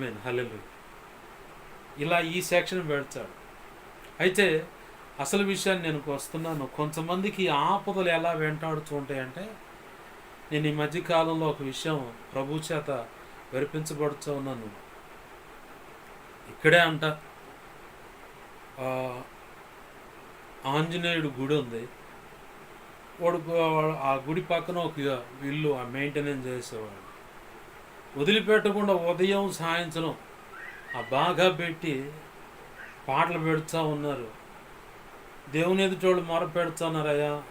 Amen హల్లెలు ఇలా ఈ section పెడతాడు. అయితే అసలు విషయాన్ని నేను వస్తున్నాను. కొంతమందికి ఆపదలు ఎలా వెంటాడుతూ ఉంటాయంటే నేను ఈ మధ్య కాలంలో ఒక విషయం ప్రభు చేత వెరిపించబడుతూ ఉన్నాను. ఇక్కడే అంట ఆంజనేయుడు గుడి ఉంది. వాడు ఆ గుడి పక్కన ఒక ఇల్లు ఆ మెయింటెనెన్స్ చేసేవాడు. వదిలిపెట్టకుండా ఉదయం సాయంత్రం ఆ బాగా పెట్టి పాటలు పెడుతూ ఉన్నారు. దేవుని ఎదుటోళ్ళు మొర పెడుతున్నారయ్యా.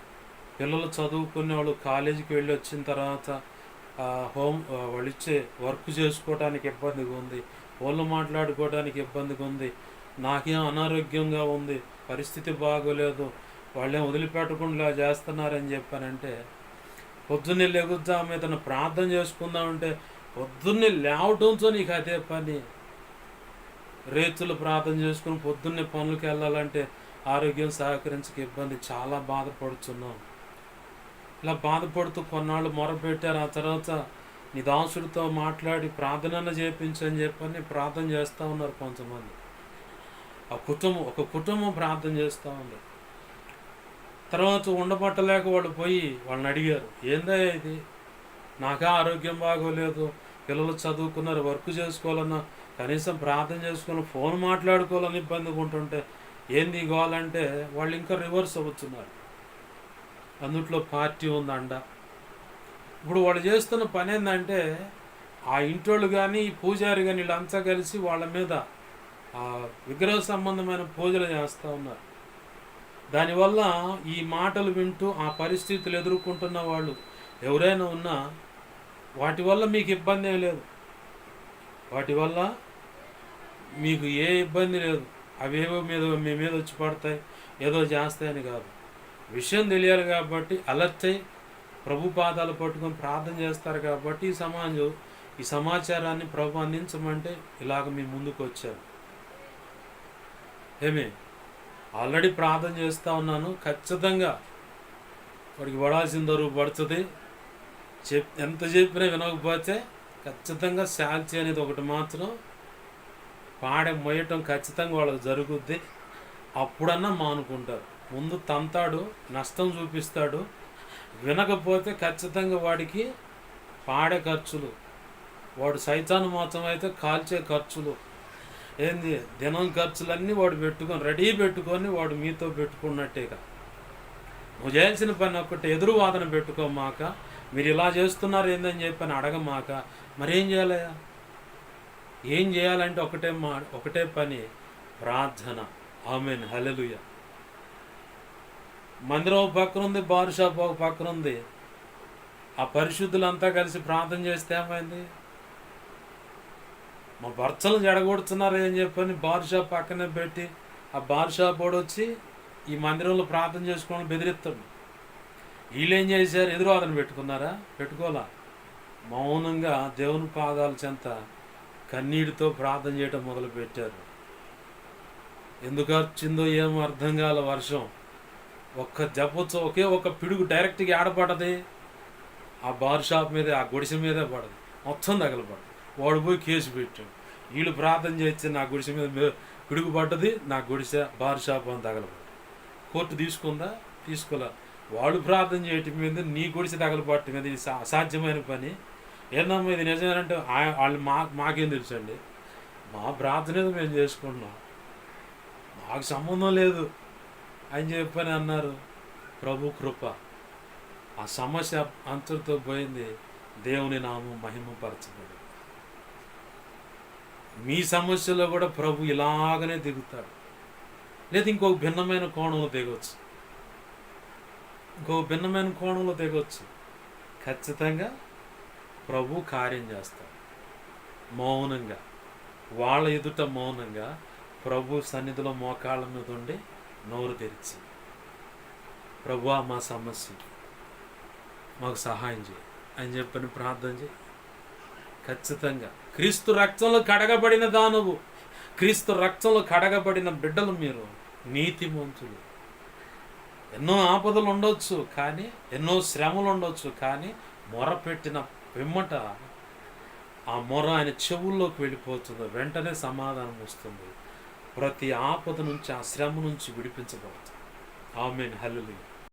పిల్లలు చదువుకునే వాళ్ళు కాలేజీకి వెళ్ళి వచ్చిన తర్వాత హోమ్ వాళ్ళు ఇచ్చే వర్క్ చేసుకోవడానికి ఇబ్బందిగా ఉంది. వాళ్ళు మాట్లాడుకోవడానికి ఇబ్బందిగా ఉంది. నాకేం అనారోగ్యంగా ఉంది. పరిస్థితి బాగోలేదు. వాళ్ళేం వదిలిపెట్టకుండా చేస్తున్నారని చెప్పానంటే పొద్దున్నే లెగుద్దాం తను ప్రార్థన చేసుకుందామంటే పొద్దున్నే లేవటంతో నీకు అదే పని. రేతులు ప్రార్థన చేసుకుని పొద్దున్నే పనులకు వెళ్ళాలంటే ఆరోగ్యం సహకరించక ఇబ్బంది. చాలా బాధపడుతున్నాం. ఇలా బాధపడుతూ కొన్నాళ్ళు మొరపెట్టారు. ఆ తర్వాత నీ దాసుడితో మాట్లాడి ప్రార్థన చేపించని చెప్పని ప్రార్థన చేస్తూ ఉన్నారు కొంతమంది. ఆ కుటుంబం ఒక కుటుంబం ప్రార్థన చేస్తూ ఉంది. తర్వాత ఉండబట్టలేక వాళ్ళు పోయి వాళ్ళని అడిగారు ఏందా ఇది? నాకే ఆరోగ్యం బాగోలేదు. పిల్లలు చదువుకున్నారు వర్క్ చేసుకోవాలన్నా కనీసం ప్రార్థన చేసుకుని ఫోన్ మాట్లాడుకోవాలని ఇబ్బందిగా ఉంటుంటే ఏంది కావాలంటే వాళ్ళు ఇంకా రివర్స్ అవుతున్నారు. అందుట్లో పార్టీ ఉంది అండ ఇప్పుడు వాళ్ళు చేస్తున్న పని ఏంటంటే ఆ ఇంటోళ్ళు కానీ ఈ పూజారి కానీ వీళ్ళంతా కలిసి వాళ్ళ మీద ఆ విగ్రహ సంబంధమైన పూజలు చేస్తూ ఉన్నారు. దానివల్ల ఈ మాటలు వింటూ ఆ పరిస్థితులు ఎదుర్కొంటున్న వాళ్ళు ఎవరైనా ఉన్నా వాటి వల్ల మీకు ఇబ్బంది ఏం లేదు. వాటి వల్ల మీకు ఏ ఇబ్బంది లేదు. అవేవో మీద మీ మీద వచ్చి పడతాయి. ఏదో చేస్తాయని కాదు. విషయం తెలియాలి కాబట్టి అలర్ట్ అయి ప్రభు పాదాలు పట్టుకొని ప్రార్థన చేస్తారు కాబట్టి ఈ సమాజం ఈ సమాచారాన్ని ప్రభు అందించమంటే ఇలాగ మీ ముందుకు వచ్చారు. ఏమే? ఆల్రెడీ ప్రార్థన చేస్తూ ఉన్నాను. ఖచ్చితంగా వాడికి పడాల్సిన దరువు పడుతుంది. చెప్ ఎంత చెప్పినా వినకపోతే ఖచ్చితంగా శాంతి అనేది ఒకటి మాత్రం పాడే మొయ్యటం ఖచ్చితంగా వాళ్ళకి జరుగుద్ది. అప్పుడన్నా మానుకుంటారు. ముందు తంతాడు నష్టం చూపిస్తాడు. వినకపోతే ఖచ్చితంగా వాడికి పాడే ఖర్చులు వాడు సైతాను మాత్రం అయితే కాల్చే ఖర్చులు ఏంది దినం ఖర్చులన్నీ వాడు పెట్టుకొని రెడీ పెట్టుకొని వాడు మీతో పెట్టుకున్నట్టేగా. నువ్వు చేయాల్సిన పని ఒక్కటి ఎదురు వాదన పెట్టుకోమాక మీరు ఇలా చేస్తున్నారు ఏందని చెప్పని అడగమాక మరేం చేయాలయ్యా? ఏం చేయాలంటే ఒకటే మా ఒకటే పని ప్రార్థన. ఆమెన్. హలలుయ మందిరం ఒక పక్కన ఉంది బార్ షాప్ ఒక పక్కన ఉంది. ఆ పరిశుద్ధులంతా కలిసి ప్రార్థన చేస్తే ఏమైంది? మా భర్తలు జడగొడుతున్నారు ఏం చెప్పని బార్ షాప్ పక్కనే పెట్టి ఆ బార్ షాప్ వాడు వచ్చి ఈ మందిరంలో ప్రార్థన చేసుకోవడం బెదిరిస్తాడు. వీళ్ళేం చేశారు? ఎదురువాదన పెట్టుకున్నారా? పెట్టుకోలా. మౌనంగా దేవుని పాదాల చెంత కన్నీటితో ప్రార్థన చేయటం మొదలు పెట్టారు ఎందుకు వచ్చిందో ఏమో అర్థం కాల వర్షం. ఒక్క జపొచ్చు ఒకే ఒక పిడుగు డైరెక్ట్గా ఆడపడది. ఆ బార్ షాప్ మీద ఆ గుడిసె మీదే పడదు. మొత్తం తగలపడదు. వాడు పోయి కేసు పెట్టాడు. వీళ్ళు ప్రార్థన చేస్తే నా గుడిసె మీద పిడుగు పడ్డది నా గుడిసె బార్ షాప్ అని తగలపడదు. కోర్టు తీసుకుందా? తీసుకోలే. వాడు ప్రార్థన చేయటం మీద నీ గుడిసె తగలపడటం మీద ఇది అసాధ్యమైన పని. ఏందమ్మా ఇది నిజమేనంటే ఆ- వాళ్ళు మా మాకేం తెలుసండి? మా ప్రార్థన ఏదో మేము చేసుకుంటున్నాం. మాకు సంబంధం లేదు అని చెప్పని అన్నారు. ప్రభు కృప. ఆ సమస్య అంతటితో పోయింది. దేవుని నామం మహిమపరచబడి. మీ సమస్యలో కూడా ప్రభు ఇలాగనే దిగుతాడు. లేదా ఇంకొక భిన్నమైన కోణంలో దిగవచ్చు ఇంకో భిన్నమైన కోణంలో దిగొచ్చు. ఖచ్చితంగా ప్రభు కార్యం చేస్తాడు. మౌనంగా వాళ్ళ ఎదుట మౌనంగా ప్రభు సన్నిధిలో మోకాళ్ళ మీద ఉండి నోరు తెరిచి ప్రభు మా సమస్య మాకు సహాయం చేయి అని చెప్పని ప్రార్థన చేయి. ఖచ్చితంగా క్రీస్తు రక్తంలో కడగబడిన దానవు క్రీస్తు రక్తంలో కడగబడిన బిడ్డలు మీరు నీతిమంతులు. ఎన్నో ఆపదలు ఉండొచ్చు కానీ ఎన్నో శ్రమలు ఉండొచ్చు కానీ మొర పెట్టిన పిమ్మట ఆ మొర ఆయన చెవుల్లోకి వెళ్ళిపోతుంది. వెంటనే సమాధానం వస్తుంది. ప్రతి ఆపద నుంచి ఆ శ్రమ నుంచి విడిపించబడుతుంది. ఆమెన్. హల్లులి